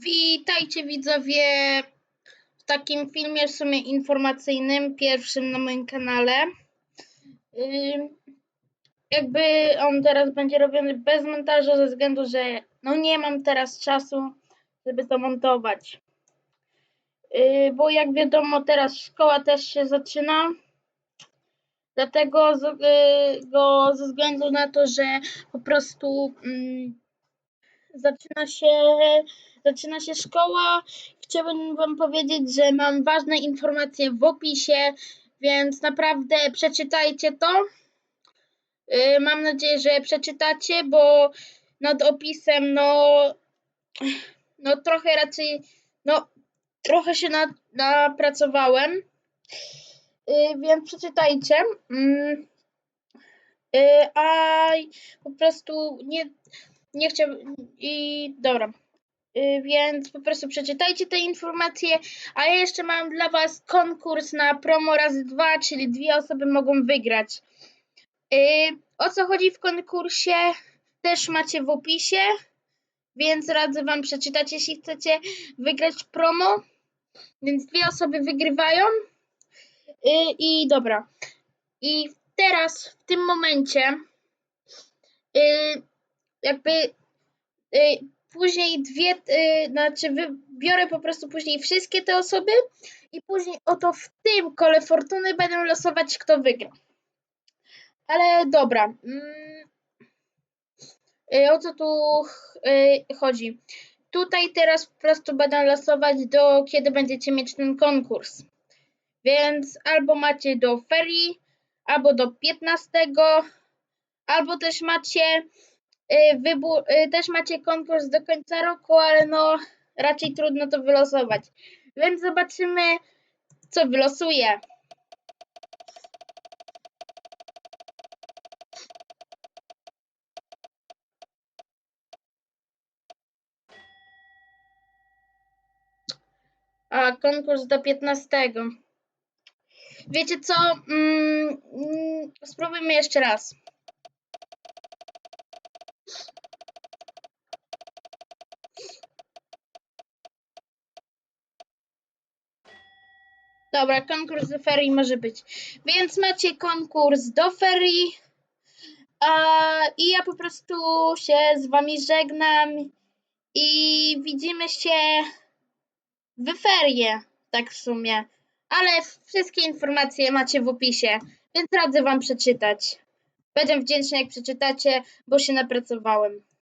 Witajcie widzowie w takim filmie w sumie informacyjnym, pierwszym na moim kanale. Jakby on teraz będzie robiony bez montażu ze względu, że no nie mam teraz czasu, żeby to montować. Bo jak wiadomo teraz szkoła też się zaczyna. Dlatego z, yy, go ze względu na to, że po prostu mm, zaczyna się, zaczyna się szkoła. Chciałabym Wam powiedzieć, że mam ważne informacje w opisie, więc naprawdę przeczytajcie to. Yy, Mam nadzieję, że przeczytacie, bo nad opisem, no, no trochę raczej, no, trochę się na, napracowałem. Yy, Więc przeczytajcie. Mm. Yy, A po prostu nie, nie chciałbym. I dobra. Y, Więc po prostu przeczytajcie te informacje. A ja jeszcze mam dla Was konkurs na promo razy dwa, czyli dwie osoby mogą wygrać. Y, O co chodzi w konkursie? Też macie w opisie, więc radzę Wam przeczytać, jeśli chcecie wygrać promo. Więc dwie osoby wygrywają. Y, I dobra. I teraz, w tym momencie, jakby później dwie, y, znaczy wybiorę po prostu później wszystkie te osoby i później oto w tym kole fortuny będę losować kto wygra. Ale dobra. Mm, y, o co tu y, chodzi? Tutaj teraz po prostu będę losować do kiedy będziecie mieć ten konkurs. Więc albo macie do ferii, albo do 15, albo też macie wybór, y, też macie konkurs do końca roku, ale no raczej trudno to wylosować. Więc zobaczymy, co wylosuję. A konkurs do 15. Wiecie co? Mm, mm, spróbujmy jeszcze raz. Dobra, konkurs do ferii może być. Więc macie konkurs do ferii. I ja po prostu się z wami żegnam. I widzimy się w ferie, tak w sumie. Ale wszystkie informacje macie w opisie, więc radzę wam przeczytać. Będę wdzięczna, jak przeczytacie, bo się napracowałem.